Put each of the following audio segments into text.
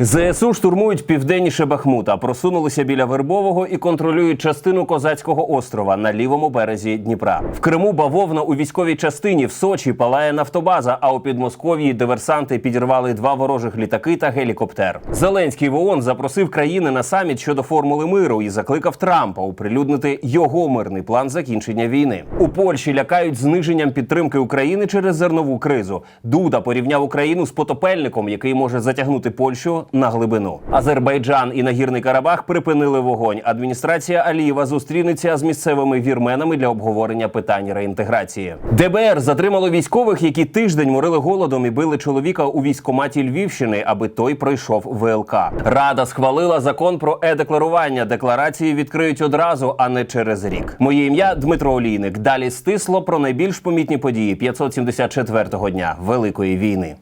ЗСУ штурмують південніше Бахмута, просунулися біля Вербового і контролюють частину козацького острова на лівому березі Дніпра. В Криму бавовна у військовій частині в Сочі палає нафтобаза. А у Підмосков'ї диверсанти підірвали два ворожих літаки та гелікоптер. Зеленський в ООН запросив країни на саміт щодо формули миру і закликав Трампа оприлюднити його мирний план закінчення війни. У Польщі лякають зниженням підтримки України через зернову кризу. Дуда порівняв Україну з потопельником, який може затягнути Польщу на глибину. Азербайджан і Нагірний Карабах припинили вогонь. Адміністрація Алієва зустрінеться з місцевими вірменами для обговорення питань реінтеграції. ДБР затримало військових, які тиждень морили голодом і били чоловіка у військкоматі Львівщини, аби той пройшов ВЛК. Рада схвалила закон про е-декларування. Декларації відкриють одразу, а не через рік. Моє ім'я Дмитро Олійник. Далі стисло про найбільш помітні події 574-го дня Великої війни.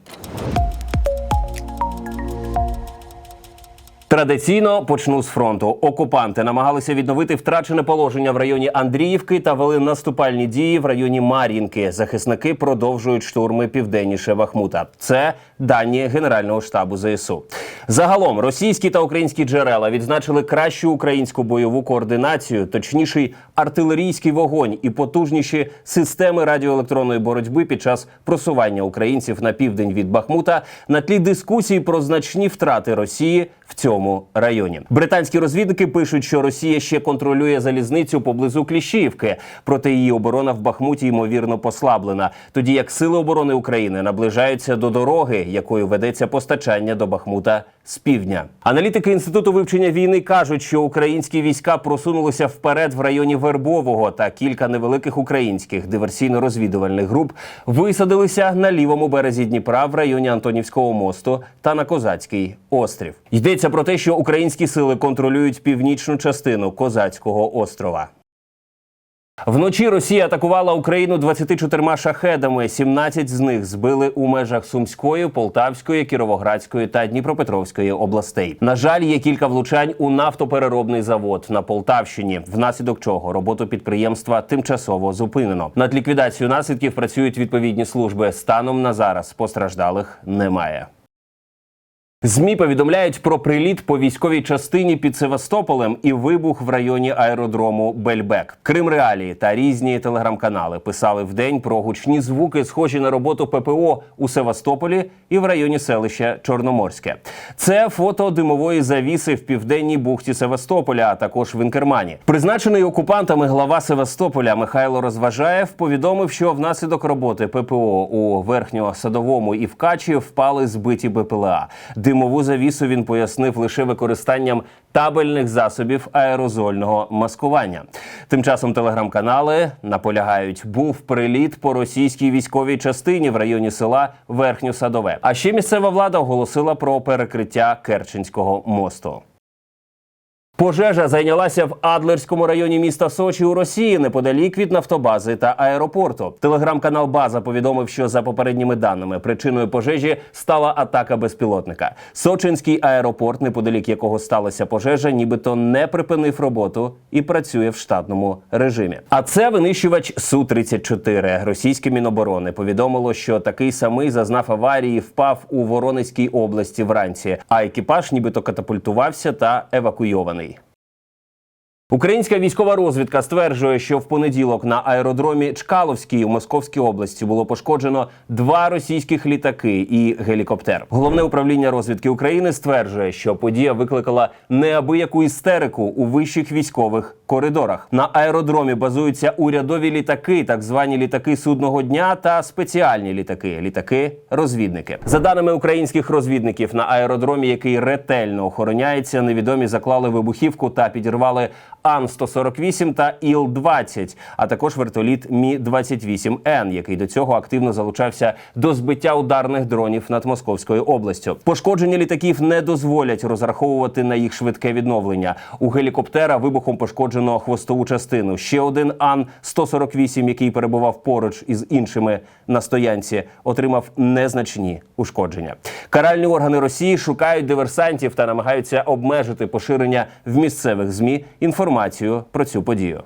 Традиційно почну з фронту. Окупанти намагалися відновити втрачене положення в районі Андріївки та вели наступальні дії в районі Мар'їнки. Захисники продовжують штурми південніше Бахмута. Це дані Генерального штабу ЗСУ. Загалом російські та українські джерела відзначили кращу українську бойову координацію, точніший артилерійський вогонь і потужніші системи радіоелектронної боротьби під час просування українців на південь від Бахмута на тлі дискусій про значні втрати Росії в цьому районі. Британські розвідники пишуть, що Росія ще контролює залізницю поблизу Кліщіївки, проте її оборона в Бахмуті ймовірно послаблена. Тоді як сили оборони України наближаються до дороги, якою ведеться постачання до Бахмута з півдня. Аналітики інституту вивчення війни кажуть, що українські війська просунулися вперед в районі Вербового, та кілька невеликих українських диверсійно-розвідувальних груп висадилися на лівому березі Дніпра в районі Антонівського мосту та на Козацький острів. Йдеться про те, що українські сили контролюють північну частину Козацького острова. Вночі Росія атакувала Україну 24 шахедами. 17 з них збили у межах Сумської, Полтавської, Кіровоградської та Дніпропетровської областей. На жаль, є кілька влучань у нафтопереробний завод на Полтавщині, внаслідок чого роботу підприємства тимчасово зупинено. Над ліквідацією наслідків працюють відповідні служби. Станом на зараз постраждалих немає. ЗМІ повідомляють про приліт по військовій частині під Севастополем і вибух в районі аеродрому Бельбек. Крим Реалії та різні телеграм-канали писали вдень про гучні звуки, схожі на роботу ППО у Севастополі і в районі селища Чорноморське. Це фото димової завіси в південній бухті Севастополя, а також в Інкермані. Призначений окупантами глава Севастополя Михайло Розважаєв повідомив, що внаслідок роботи ППО у верхньосадовому і в Качі впали збиті БПЛА. Димову завісу він пояснив лише використанням табельних засобів аерозольного маскування. Тим часом телеграм-канали наполягають, був приліт по російській військовій частині в районі села Верхньосадове. А ще місцева влада оголосила про перекриття Керченського мосту. Пожежа зайнялася в Адлерському районі міста Сочі у Росії неподалік від нафтобази та аеропорту. Телеграм-канал База повідомив, що за попередніми даними причиною пожежі стала атака безпілотника. Сочинський аеропорт, неподалік якого сталася пожежа, нібито не припинив роботу і працює в штатному режимі. А це винищувач су 34 Російське міноборони повідомило, що такий самий зазнав аварії, впав у Воронезькій області вранці, а екіпаж нібито катапультувався та евакуйований. Українська військова розвідка стверджує, що в понеділок на аеродромі Чкаловській у Московській області було пошкоджено два російських літаки і гелікоптер. Головне управління розвідки України стверджує, що подія викликала неабияку істерику у вищих військових коридорах. На аеродромі базуються урядові літаки, так звані літаки судного дня та спеціальні літаки літаки-розвідники. За даними українських розвідників, на аеродромі, який ретельно охороняється, невідомі заклали вибухівку та підірвали Ан-148 та Іл-20, а також вертоліт Мі-28Н, який до цього активно залучався до збиття ударних дронів над Московською областю. Пошкодження літаків не дозволять розраховувати на їх швидке відновлення. У гелікоптера вибухом пошкоджено хвостову частину. Ще один Ан-148, який перебував поруч із іншими на стоянці, отримав незначні ушкодження. Каральні органи Росії шукають диверсантів та намагаються обмежити поширення в місцевих змі інформацію про цю подію.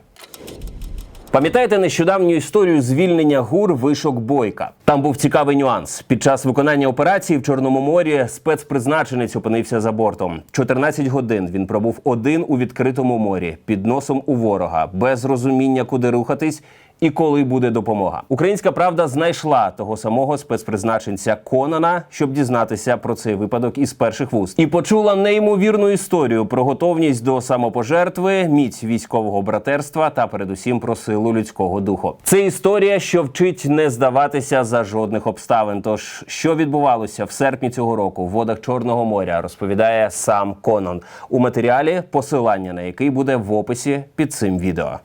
Пам'ятаєте нещодавню історію звільнення гур вишок бойка? Там був цікавий нюанс. Під час виконання операції в Чорному морі спецпризначенець опинився за бортом. 14 годин він пробув один у відкритому морі під носом у ворога, без розуміння, куди рухатись. І коли буде допомога, українська правда знайшла того самого спецпризначенця Конана, щоб дізнатися про цей випадок із перших вуст, і почула неймовірну історію про готовність до самопожертви, міць військового братерства та передусім про силу людського духу. Це історія, що вчить не здаватися за жодних обставин. Тож що відбувалося в серпні цього року в водах Чорного моря, розповідає сам Конан у матеріалі, посилання на який буде в описі під цим відео.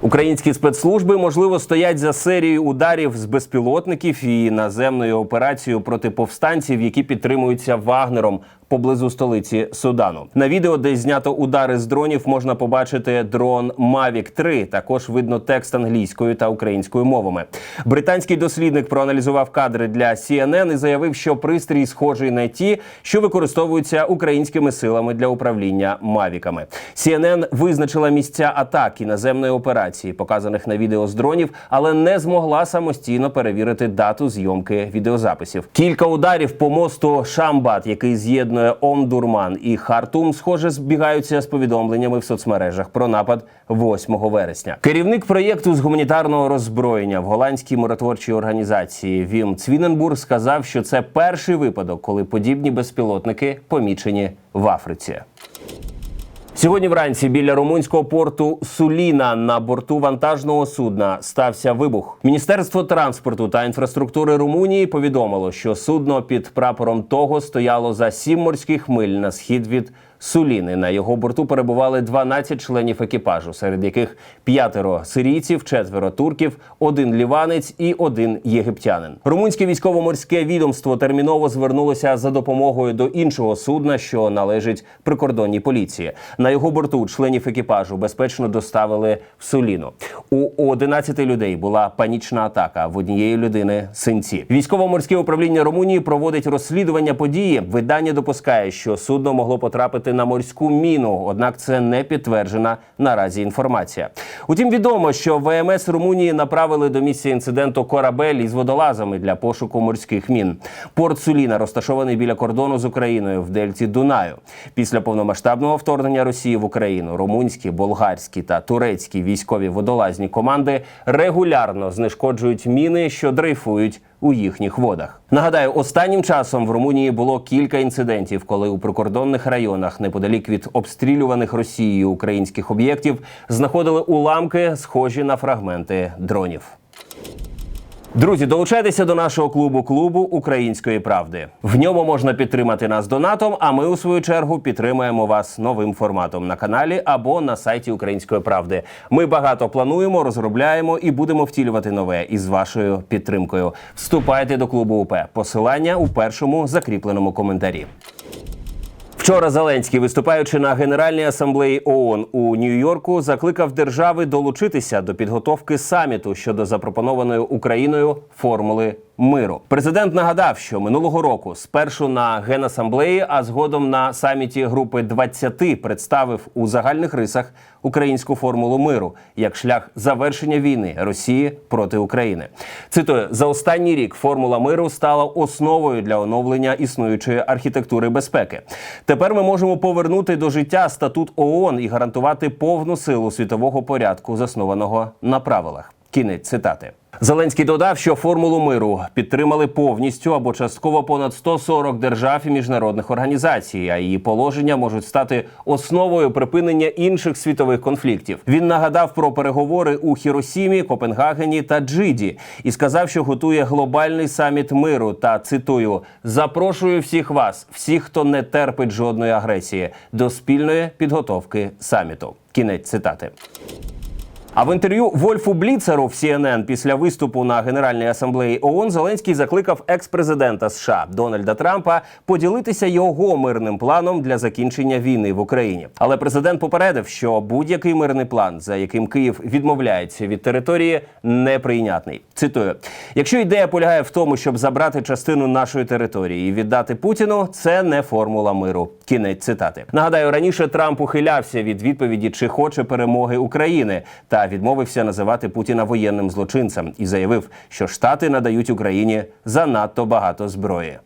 Українські спецслужби можливо стоять за серією ударів з безпілотників і наземною операцією проти повстанців, які підтримуються Вагнером поблизу столиці Судану. На відео, де знято удари з дронів, можна побачити дрон Mavic 3. Також видно текст англійською та українською мовами. Британський дослідник проаналізував кадри для CNN і заявив, що пристрій схожий на ті, що використовуються українськими силами для управління мавіками. CNN визначила місця атаки наземної операції, показаних на відео з дронів, але не змогла самостійно перевірити дату зйомки відеозаписів. Кілька ударів по мосту Шамбат, який з'єднує Омдурман і Хартум, схоже, збігаються з повідомленнями в соцмережах про напад 8 вересня. Керівник проєкту з гуманітарного роззброєння в голландській миротворчій організації Вім Цвіненбург сказав, що це перший випадок, коли подібні безпілотники помічені в Африці. Сьогодні вранці біля румунського порту Суліна на борту вантажного судна стався вибух. Міністерство транспорту та інфраструктури Румунії повідомило, що судно під прапором того стояло за сім морських миль на схід від Суліни. На його борту перебували 12 членів екіпажу, серед яких п'ятеро сирійців, четверо турків, один ліванець і один єгиптянин. Румунське військово-морське відомство терміново звернулося за допомогою до іншого судна, що належить прикордонній поліції. На його борту членів екіпажу безпечно доставили в Суліну. У 11 людей була панічна атака. В однієї людини синці. Військово-морське управління Румунії проводить розслідування події. Видання допускає, що судно могло потрапити на морську міну, однак це не підтверджена наразі інформація. Утім, відомо, що ВМС Румунії направили до місця інциденту корабель із водолазами для пошуку морських мін. Порт Суліна розташований біля кордону з Україною в дельті Дунаю. Після повномасштабного вторгнення Росії в Україну румунські, болгарські та турецькі військові водолазні команди регулярно знешкоджують міни, що дрейфують у їхніх водах. Нагадаю, останнім часом в Румунії було кілька інцидентів, коли у прикордонних районах, неподалік від обстрілюваних Росією українських об'єктів, знаходили уламки, схожі на фрагменти дронів. Друзі, долучайтеся до нашого клубу клубу української правди. В ньому можна підтримати нас донатом. А ми у свою чергу підтримаємо вас новим форматом на каналі або на сайті Української правди. Ми багато плануємо, розробляємо і будемо втілювати нове із вашою підтримкою. Вступайте до клубу УП. Посилання у першому закріпленому коментарі. Вчора Зеленський, виступаючи на Генеральній асамблеї ООН у Нью-Йорку, закликав держави долучитися до підготовки саміту щодо запропонованої Україною формули миру. Президент нагадав, що минулого року спершу на генасамблеї, а згодом на саміті групи 20 представив у загальних рисах українську формулу миру як шлях завершення війни Росії проти України. Цитую, за останній рік формула миру стала основою для оновлення існуючої архітектури безпеки. Тепер ми можемо повернути до життя статут ООН і гарантувати повну силу світового порядку, заснованого на правилах. Кінець цитати. Зеленський додав, що формулу миру підтримали повністю або частково понад 140 держав і міжнародних організацій. А її положення можуть стати основою припинення інших світових конфліктів. Він нагадав про переговори у Хіросімі, Копенгагені та Джиді і сказав, що готує глобальний саміт миру. Та цитую: запрошую всіх вас, всіх, хто не терпить жодної агресії, до спільної підготовки саміту. Кінець цитати. А в інтерв'ю Вольфу Бліцеру в CNN після виступу на Генеральній асамблеї ООН Зеленський закликав екс-президента США Дональда Трампа поділитися його мирним планом для закінчення війни в Україні. Але президент попередив, що будь-який мирний план, за яким Київ відмовляється від території, неприйнятний. Цитую: якщо ідея полягає в тому, щоб забрати частину нашої території і віддати Путіну, це не формула миру. Кінець цитати. Нагадаю, раніше Трамп ухилявся від відповіді, чи хоче перемоги України та відмовився називати Путіна воєнним злочинцем і заявив, що Штати надають Україні занадто багато зброї.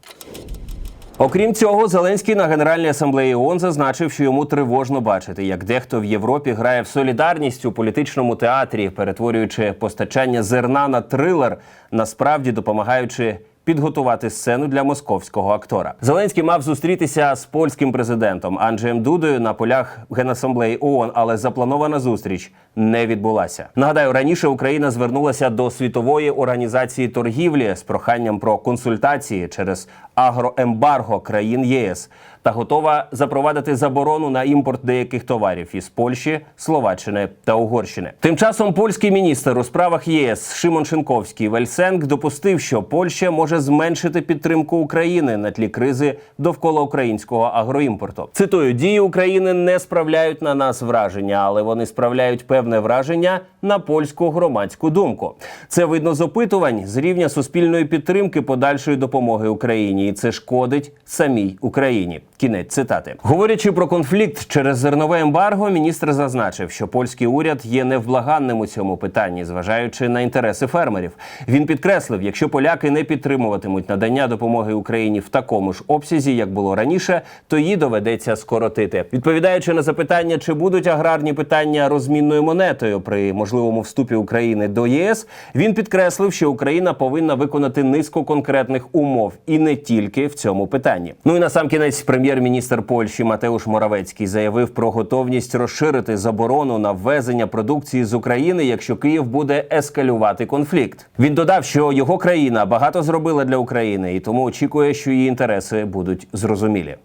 Окрім цього, Зеленський на Генеральній асамблеї ООН зазначив, що йому тривожно бачити, як дехто в Європі грає в солідарність у політичному театрі, перетворюючи постачання зерна на трилер, насправді допомагаючи. Підготувати сцену для московського актора. Зеленський мав зустрітися з польським президентом Анджеєм Дудою на полях Генасамблеї ООН, але запланована зустріч не відбулася. Нагадаю, раніше Україна звернулася до світової організації торгівлі з проханням про консультації через агроембарго країн єС та готова запровадити заборону на імпорт деяких товарів із Польщі, Словаччини та Угорщини. Тим часом польський міністр у справах ЄС Шимон Шинковський Вельсенк допустив, що Польща може зменшити підтримку України на тлі кризи довкола українського агроімпорту. Цитую: дії України не справляють на нас враження, але вони справляють певне враження на польську громадську думку. Це видно з опитувань з рівня суспільної підтримки подальшої допомоги Україні, і це шкодить самій Україні. Кінець цитати, говорячи про конфлікт через зернове ембарго, міністр зазначив, що польський уряд є невблаганним у цьому питанні, зважаючи на інтереси фермерів. Він підкреслив, якщо поляки не підтримуватимуть надання допомоги Україні в такому ж обсязі, як було раніше, то її доведеться скоротити. Відповідаючи на запитання, чи будуть аграрні питання розмінною монетою при можливому вступі України до ЄС, він підкреслив, що Україна повинна виконати низку конкретних умов і не тільки в цьому питанні. Ну і на сам кінець прем'єр-міністр Польщі Матеуш Моравецький заявив про готовність розширити заборону на ввезення продукції з України, якщо Київ буде ескалювати конфлікт. Він додав, що його країна багато зробила для України і тому очікує, що її інтереси будуть зрозумілі.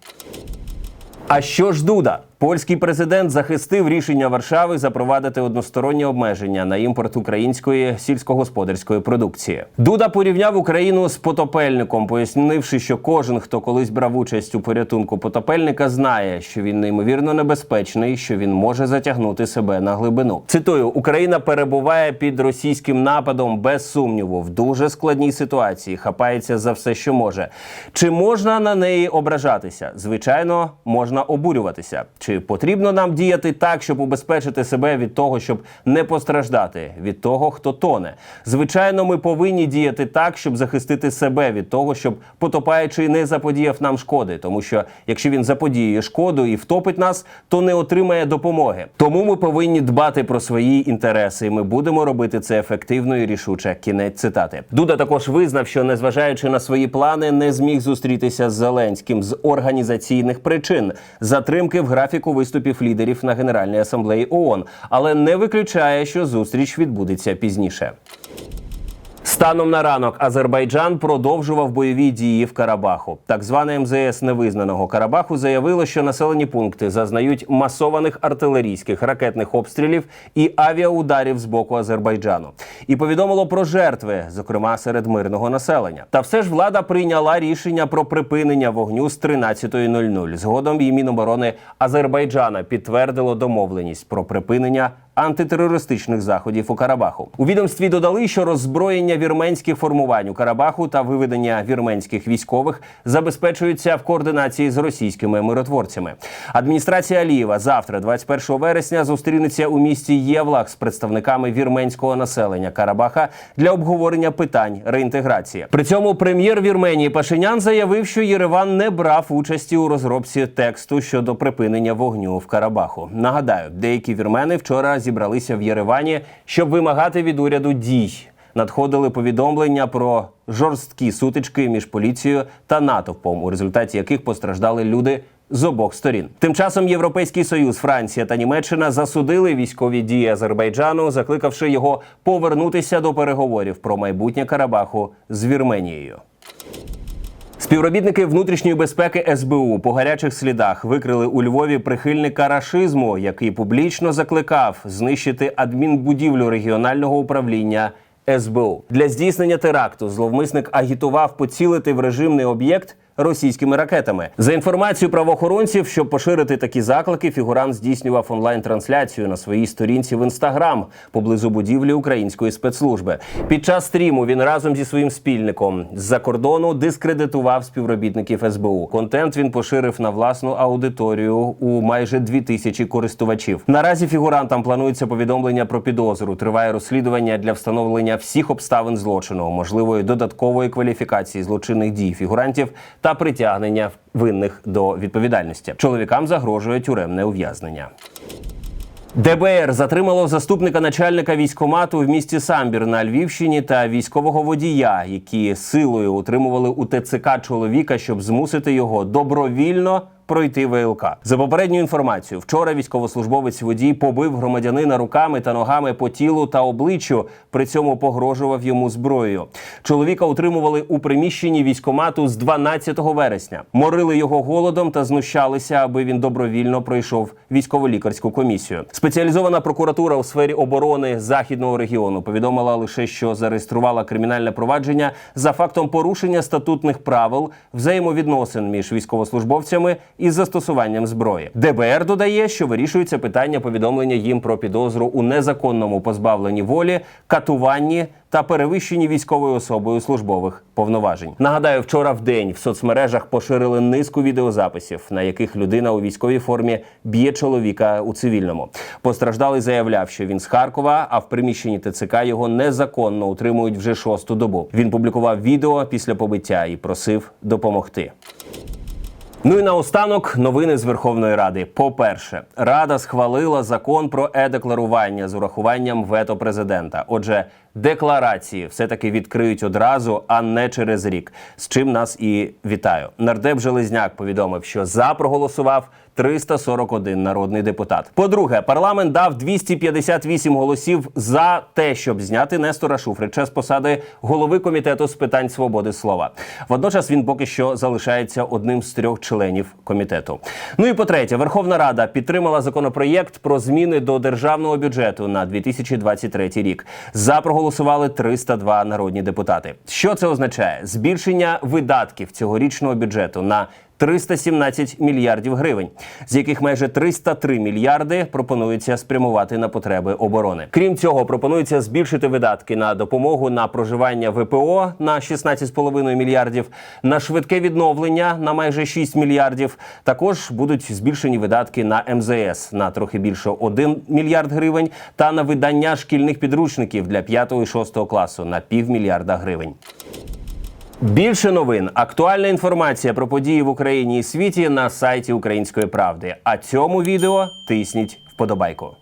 А що ж Дуда? Польський президент захистив рішення Варшави запровадити односторонні обмеження на імпорт української сільськогосподарської продукції. Дуда порівняв Україну з потопельником, пояснивши, що кожен, хто колись брав участь у порятунку потопельника, знає, що він неймовірно небезпечний, що він може затягнути себе на глибину. Цитую: Україна перебуває під російським нападом без сумніву в дуже складній ситуації, хапається за все, що може. Чи можна на неї ображатися? Звичайно, можна обурюватися. Чи потрібно нам діяти так, щоб убезпечити себе від того, щоб не постраждати від того, хто тоне? Звичайно, ми повинні діяти так, щоб захистити себе від того, щоб потопаючий не заподіяв нам шкоди, тому що якщо він заподіює шкоду і втопить нас, то не отримає допомоги. Тому ми повинні дбати про свої інтереси. і Ми будемо робити це ефективно і рішуче. Кінець цитати. Дуда також визнав, що незважаючи на свої плани, не зміг зустрітися з Зеленським з організаційних причин затримки в графіку виступів лідерів на Генеральній асамблеї ООН, але не виключає, що зустріч відбудеться пізніше. Станом на ранок Азербайджан продовжував бойові дії в Карабаху. Так зване МЗС невизнаного Карабаху заявило, що населені пункти зазнають масованих артилерійських ракетних обстрілів і авіаударів з боку Азербайджану, і повідомило про жертви, зокрема серед мирного населення. Та все ж влада прийняла рішення про припинення вогню з 13.00. Згодом і Міноборони Азербайджана підтвердило домовленість про припинення антитерористичних заходів у Карабаху. У відомстві додали, що роззброєння вірменських формувань у Карабаху та виведення вірменських військових забезпечуються в координації з російськими миротворцями. Адміністрація Алієва завтра, 21 вересня, зустрінеться у місті Євлах з представниками вірменського населення Карабаха для обговорення питань реінтеграції. При цьому прем'єр Вірменії Пашинян заявив, що Єреван не брав участі у розробці тексту щодо припинення вогню в Карабаху. Нагадаю, деякі вірмени вчора зібралися в Єревані, щоб вимагати від уряду дій. Надходили повідомлення про жорсткі сутички між поліцією та натовпом, у результаті яких постраждали люди з обох сторін. Тим часом Європейський Союз, Франція та Німеччина засудили військові дії Азербайджану, закликавши його повернутися до переговорів про майбутнє Карабаху з Вірменією. Співробітники внутрішньої безпеки СБУ по гарячих слідах викрили у Львові прихильника рашизму, який публічно закликав знищити адмінбудівлю регіонального управління. СБУ для здійснення теракту зловмисник агітував поцілити в режимний об'єкт російськими ракетами. За інформацією правоохоронців, щоб поширити такі заклики, фігурант здійснював онлайн-трансляцію на своїй сторінці в інстаграм поблизу будівлі української спецслужби. Під час стріму він разом зі своїм спільником з-за кордону дискредитував співробітників СБУ. Контент він поширив на власну аудиторію у майже дві тисячі користувачів. Наразі фігурантам планується повідомлення про підозру. Триває розслідування для встановлення всіх обставин злочину, можливої додаткової кваліфікації злочинних дій фігурантів та притягнення винних до відповідальності. Чоловікам загрожує тюремне ув'язнення. ДБР затримало заступника начальника військомату в місті Самбір на Львівщині та військового водія, які силою утримували у ТЦК чоловіка, щоб змусити його добровільно. Пройти ВЛК за попередньою інформацією. Вчора військовослужбовець водій побив громадянина руками та ногами по тілу та обличчю. При цьому погрожував йому зброєю. Чоловіка утримували у приміщенні військомату з 12 вересня. Морили його голодом та знущалися, аби він добровільно пройшов військово-лікарську комісію. Спеціалізована прокуратура у сфері оборони західного регіону повідомила лише, що зареєструвала кримінальне провадження за фактом порушення статутних правил взаємовідносин між військовослужбовцями із застосуванням зброї. ДБР додає, що вирішується питання повідомлення їм про підозру у незаконному позбавленні волі, катуванні та перевищенні військовою особою службових повноважень. Нагадаю, вчора в день в соцмережах поширили низку відеозаписів, на яких людина у військовій формі б'є чоловіка у цивільному. Постраждалий заявляв, що він з Харкова, а в приміщенні ТЦК його незаконно утримують вже шосту добу. Він публікував відео після побиття і просив допомогти. Ну і наостанок новини з Верховної Ради. По-перше, Рада схвалила закон про е-декларування з урахуванням вето президента. Отже, декларації все-таки відкриють одразу, а не через рік. З чим нас і вітаю. Нардеп Железняк повідомив, що за проголосував 341 народний депутат. По-друге, парламент дав 258 голосів за те, щоб зняти Нестора Шуфрича з посади голови комітету з питань свободи слова. Водночас він поки що залишається одним з трьох членів комітету. Ну і по-третє, Верховна Рада підтримала законопроєкт про зміни до державного бюджету на 2023 рік. За проголосували 302 народні депутати. Що це означає? Збільшення видатків цьогорічного бюджету на 317 мільярдів гривень, з яких майже 303 мільярди пропонується спрямувати на потреби оборони. Крім цього, пропонується збільшити видатки на допомогу на проживання ВПО на 16,5 мільярдів, на швидке відновлення на майже 6 мільярдів. Також будуть збільшені видатки на МЗС на трохи більше 1 мільярд гривень та на видання шкільних підручників для 5 і 6 класу на півмільярда гривень. Більше новин, актуальна інформація про події в Україні і світі на сайті Української правди. А цьому відео тисніть вподобайку.